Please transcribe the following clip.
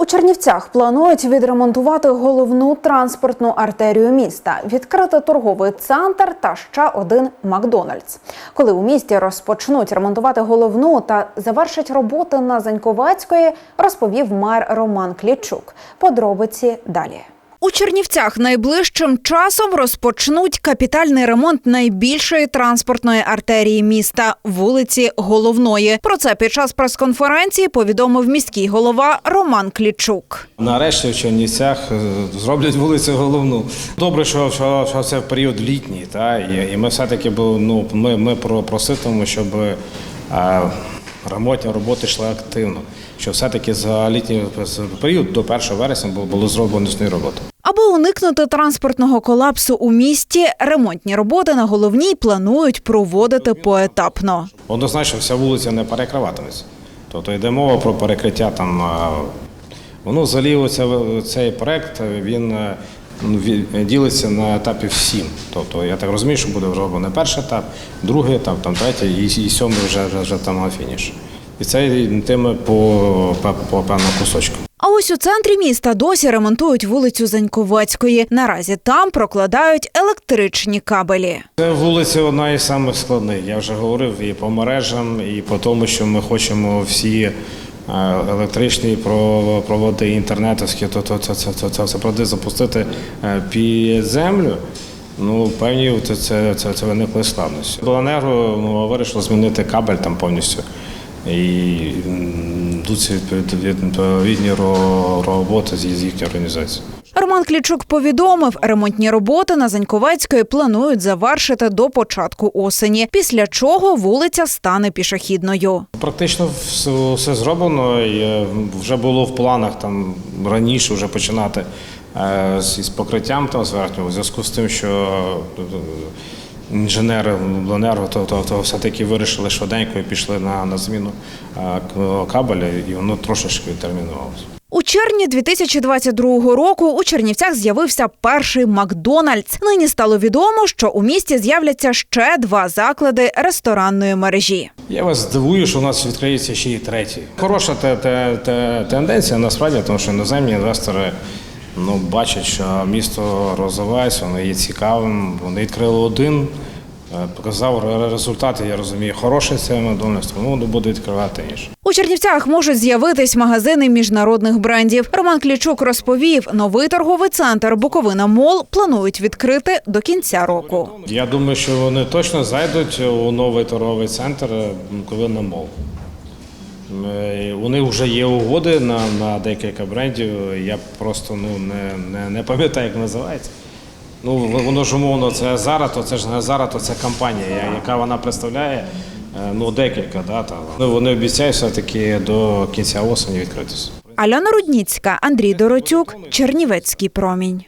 У Чернівцях планують відремонтувати головну транспортну артерію міста, відкрити торговий центр та ще один Макдональдс. Коли у місті розпочнуть ремонтувати головну та завершать роботи на Заньковецької, розповів мер Роман Клічук. Подробиці далі. У Чернівцях найближчим часом розпочнуть капітальний ремонт найбільшої транспортної артерії міста вулиці Головної. Про це під час прес-конференції повідомив міський голова Роман Клічук. Нарешті в Чернівцях е, зроблять вулицю головну. Добре, що, що, що це в період літній, та і, і ми все-таки бу- ну, ми, ми про- проситимемо, щоб е, ремонтні роботи йшли активно. Що все-таки за літній період до 1 вересня було, зроблено існі роботи. Аби уникнути транспортного колапсу у місті, ремонтні роботи на головній планують проводити поетапно. Однозначно, вся вулиця не перекриватиметься. Тобто йде мова про перекриття там. Воно взагалі цей проект він е, ну, ділиться на етапів сім. Тобто я так розумію, що буде зроблений перший етап, другий етап, там третій і, і сьомий вже, вже, вже там на фініш. І це йтиме по, по, по певному кусочку. А ось у центрі міста досі ремонтують вулицю Заньковецької. Наразі там прокладають електричні кабелі. Це вулиця одна із самих складних. Я вже говорив і по мережам, і по тому, що ми хочемо всі е, електричні про- проводи інтернетовські, то, то це, це, це, це, це проводи запустити е, під землю. Ну, певні це, це, це, це виникли складності. Обленерго ну, вирішило змінити кабель там повністю. І м, йдуть відповідні роботи з їхньої організації. Роман Клічук повідомив, ремонтні роботи на Заньковецької планують завершити до початку осені, після чого вулиця стане пішохідною. Практично все, зроблено. І е, вже було в планах там раніше вже починати е, з, покриттям там зверхнього, у зв'язку з тим, що е, інженери обленерго то, то, то все-таки вирішили швиденько і пішли на, на зміну е, кабеля, і воно трошечки відтермінувалося. У червні 2022 року у Чернівцях з'явився перший Макдональдс. Нині стало відомо, що у місті з'являться ще два заклади ресторанної мережі. Я вас здивую, що у нас відкриється ще й третій. Хороша те, те, те, тенденція насправді, тому що іноземні інвестори ну, бачать, що місто розвивається, воно є цікавим. Вони відкрили один, е, показав ре- результати, я розумію, хороший це тому вони будуть відкривати інше. У Чернівцях можуть з'явитись магазини міжнародних брендів. Роман Клічук розповів, новий торговий центр Буковина Мол планують відкрити до кінця року. Я думаю, що вони точно зайдуть у новий торговий центр Буковина Мол. Е, У них вже є угоди на, на декілька брендів. Я просто ну, не, не, не пам'ятаю, як називається. Ну, воно ж умовно, це Зара, то це ж не Зара, то це компанія, яка вона представляє. е, Ну, декілька, да, там. Ну, Вони обіцяють все-таки до кінця осені відкритися. Альона Рудніцька, Андрій Доротюк, Чернівецький промінь.